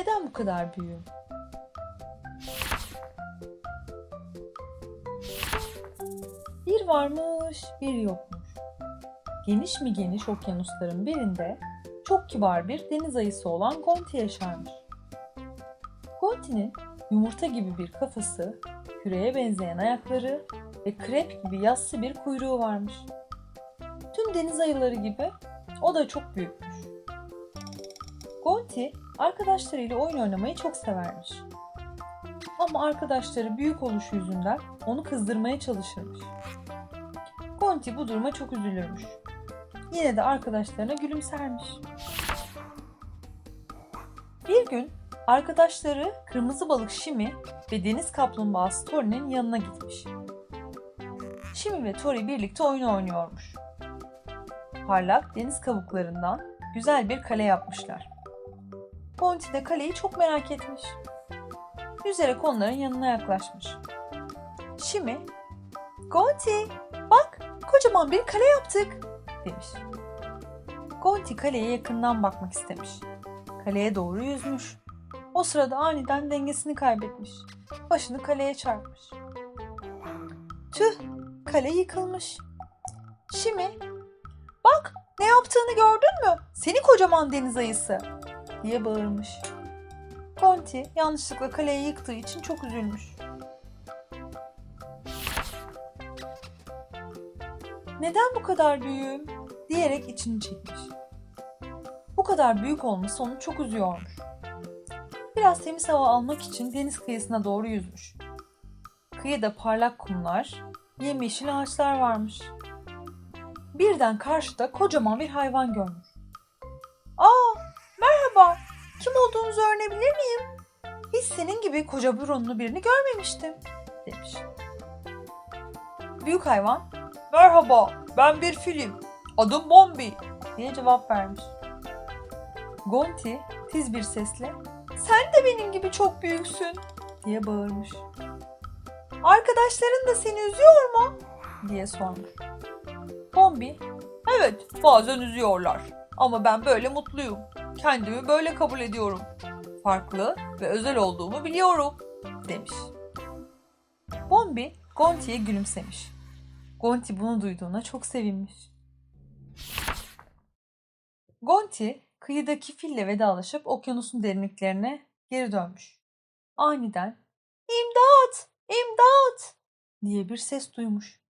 neden bu kadar büyüğüm? Bir varmış, bir yokmuş. Geniş mi geniş okyanusların birinde çok kibar bir deniz ayısı olan Gonti yaşarmış. Gonti'nin yumurta gibi bir kafası, küreye benzeyen ayakları ve krep gibi yassı bir kuyruğu varmış. Tüm deniz ayıları gibi o da çok büyükmüş. Gonti arkadaşlarıyla oyun oynamayı çok severmiş. Ama arkadaşları büyük oluşu yüzünden onu kızdırmaya çalışırmış. Gonti bu duruma çok üzülürmüş. Yine de arkadaşlarına gülümsermiş. Bir gün arkadaşları kırmızı balık Shimi ve deniz kaplumbağası Tori'nin yanına gitmiş. Shimi ve Tori birlikte oyun oynuyormuş. Parlak deniz kabuklarından güzel bir kale yapmışlar. Gonti de kaleyi çok merak etmiş. Yüzerek onların yanına yaklaşmış. Shimi, Gonti bak kocaman bir kale yaptık demiş. Gonti kaleye yakından bakmak istemiş. Kaleye doğru yüzmüş. O sırada aniden dengesini kaybetmiş. Başını kaleye çarpmış. Tüh, kale yıkılmış. Şimdi, bak ne yaptığını gördün mü? Seni kocaman deniz ayısı diye bağırmış. Conti yanlışlıkla kaleyi yıktığı için çok üzülmüş. Neden bu kadar büyüğüm? diyerek içini çekmiş. Bu kadar büyük olması onu çok üzüyormuş. Biraz temiz hava almak için deniz kıyısına doğru yüzmüş. Kıyıda parlak kumlar, yemyeşil ağaçlar varmış. Birden karşıda kocaman bir hayvan görmüş. Kim olduğunuzu öğrenebilir miyim? Hiç senin gibi koca burunlu birini görmemiştim, demiş. Büyük hayvan, merhaba ben bir filim, adım Bombi diye cevap vermiş. Gonti tiz bir sesle, sen de benim gibi çok büyüksün diye bağırmış. Arkadaşların da seni üzüyor mu? diye sormuş. Bombi, evet bazen üzüyorlar ama ben böyle mutluyum. Kendimi böyle kabul ediyorum. Farklı ve özel olduğumu biliyorum demiş. Bombi Gonti'ye gülümsemiş. Gonti bunu duyduğuna çok sevinmiş. Gonti kıyıdaki fille vedalaşıp okyanusun derinliklerine geri dönmüş. Aniden İmdat! İmdat! diye bir ses duymuş.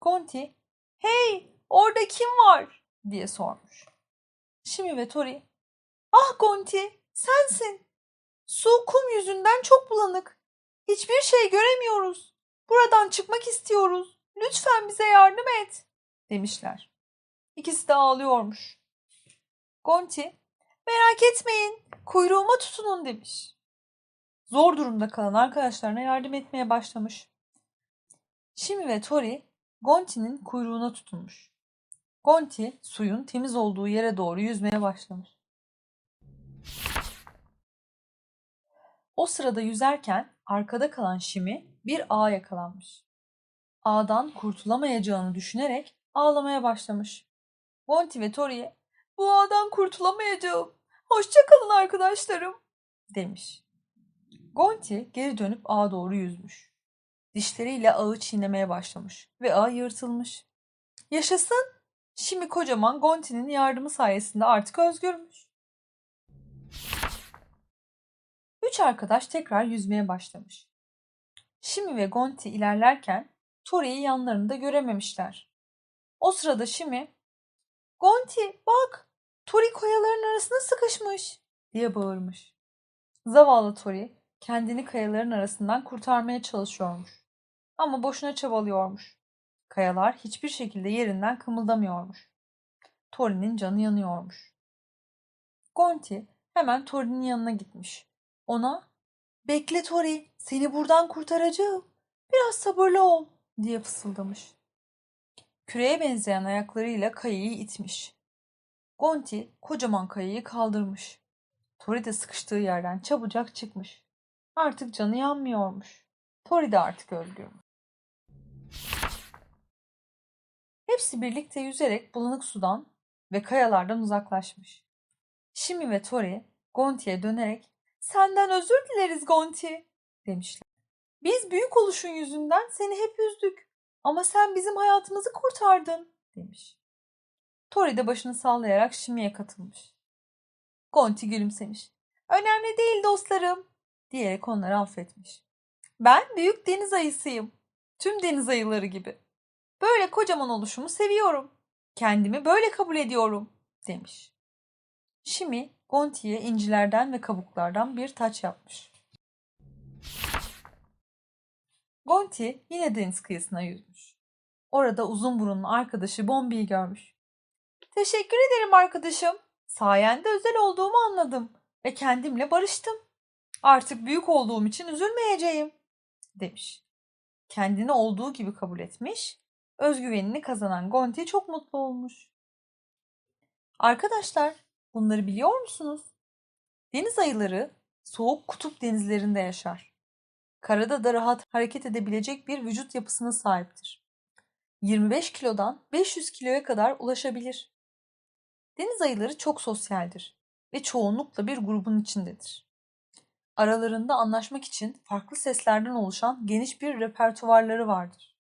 Gonti, hey orada kim var? diye sormuş. Shimi ve Tori, ah Gonti sensin. Su kum yüzünden çok bulanık. Hiçbir şey göremiyoruz. Buradan çıkmak istiyoruz. Lütfen bize yardım et demişler. İkisi de ağlıyormuş. Gonti, merak etmeyin, kuyruğuma tutunun demiş. Zor durumda kalan arkadaşlarına yardım etmeye başlamış. Shimi ve Tori, Gonti'nin kuyruğuna tutunmuş. Gonti, suyun temiz olduğu yere doğru yüzmeye başlamış. O sırada yüzerken arkada kalan Shimi bir ağa yakalanmış. Ağdan kurtulamayacağını düşünerek ağlamaya başlamış. Gonti ve Tori'ye bu ağdan kurtulamayacağım. Hoşçakalın arkadaşlarım demiş. Gonti geri dönüp ağa doğru yüzmüş. Dişleriyle ağı çiğnemeye başlamış ve ağ yırtılmış. Yaşasın! Şimdi kocaman Gonti'nin yardımı sayesinde artık özgürmüş. Üç arkadaş tekrar yüzmeye başlamış. Shimi ve Gonti ilerlerken Tori'yi yanlarında görememişler. O sırada Shimi, Gonti bak Tori kayaların arasına sıkışmış diye bağırmış. Zavallı Tori kendini kayaların arasından kurtarmaya çalışıyormuş. Ama boşuna çabalıyormuş. Kayalar hiçbir şekilde yerinden kımıldamıyormuş. Tori'nin canı yanıyormuş. Gonti hemen Tori'nin yanına gitmiş. Ona "Bekle Tori, seni buradan kurtaracağım. Biraz sabırlı ol." diye fısıldamış. Küreye benzeyen ayaklarıyla kayayı itmiş. Gonti kocaman kayayı kaldırmış. Tori de sıkıştığı yerden çabucak çıkmış. Artık canı yanmıyormuş. Tori de artık özgürmüş. Hepsi birlikte yüzerek bulanık sudan ve kayalardan uzaklaşmış. Shimi ve Tori Gonti'ye dönerek Senden özür dileriz Gonti demişler. Biz büyük oluşun yüzünden seni hep üzdük ama sen bizim hayatımızı kurtardın demiş. Tori de başını sallayarak Şimi'ye katılmış. Gonti gülümsemiş. Önemli değil dostlarım diyerek onları affetmiş. Ben büyük deniz ayısıyım. Tüm deniz ayıları gibi. Böyle kocaman oluşumu seviyorum. Kendimi böyle kabul ediyorum demiş. Shimi Gonti'ye incilerden ve kabuklardan bir taç yapmış. Gonti yine deniz kıyısına yüzmüş. Orada uzun burunlu arkadaşı Bombi'yi görmüş. Teşekkür ederim arkadaşım. Sayende özel olduğumu anladım ve kendimle barıştım. Artık büyük olduğum için üzülmeyeceğim demiş. Kendini olduğu gibi kabul etmiş, özgüvenini kazanan Gonti çok mutlu olmuş. Arkadaşlar, bunları biliyor musunuz? Deniz ayıları soğuk kutup denizlerinde yaşar. Karada da rahat hareket edebilecek bir vücut yapısına sahiptir. 25 kilodan 500 kiloya kadar ulaşabilir. Deniz ayıları çok sosyaldir ve çoğunlukla bir grubun içindedir. Aralarında anlaşmak için farklı seslerden oluşan geniş bir repertuvarları vardır.